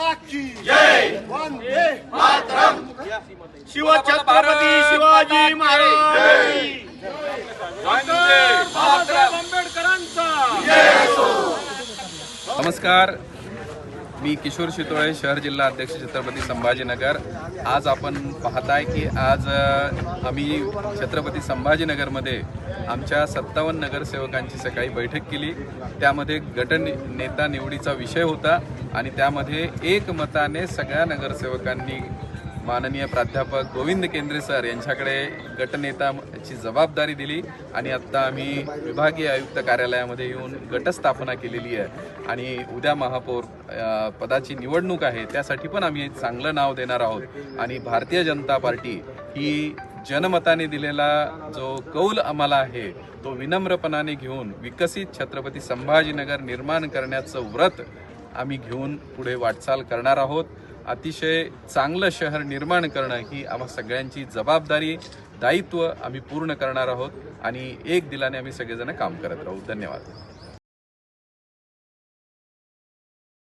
की वंदे शिवछत्रपती शिवाजी महाराज। बाबासाहेब आंबेडकरांचा। नमस्कार मी किशोर शितोळे शहर जिल्हा अध्यक्ष छत्रपती संभाजीनगर. आज आपण पाहताय की आज आम्ही छत्रपती संभाजीनगरमध्ये आमच्या सत्तावन्न नगरसेवकांची सकाळी बैठक केली. त्यामध्ये गट नि- नेता निवडीचा विषय होता आणि त्यामध्ये एकमताने सगळ्या नगरसेवकांनी माननीय प्राध्यापक गोविंद केंद्रे सर यांच्याकडे गटनेताची जबाबदारी दिली आणि आत्ता आम्ही विभागीय आयुक्त कार्यालयामध्ये येऊन गटस्थापना केलेली आहे. आणि उद्या महापौर पदाची निवडणूक आहे त्यासाठी पण आम्ही एक चांगलं नाव देणार आहोत. आणि भारतीय जनता पार्टी ही जनमताने दिलेला जो कौल आम्हाला आहे तो विनम्रपणाने घेऊन विकसित छत्रपती संभाजीनगर निर्माण करण्याचं व्रत आम्ही घेऊन पुढे वाटचाल करणार आहोत. अतिशय चांगलं शहर निर्माण करणं ही आम्हा सगळ्यांची जबाबदारी दायित्व आम्ही पूर्ण करणार आहोत आणि एक दिलाने आम्ही सगळेजण काम करत राहू. धन्यवाद.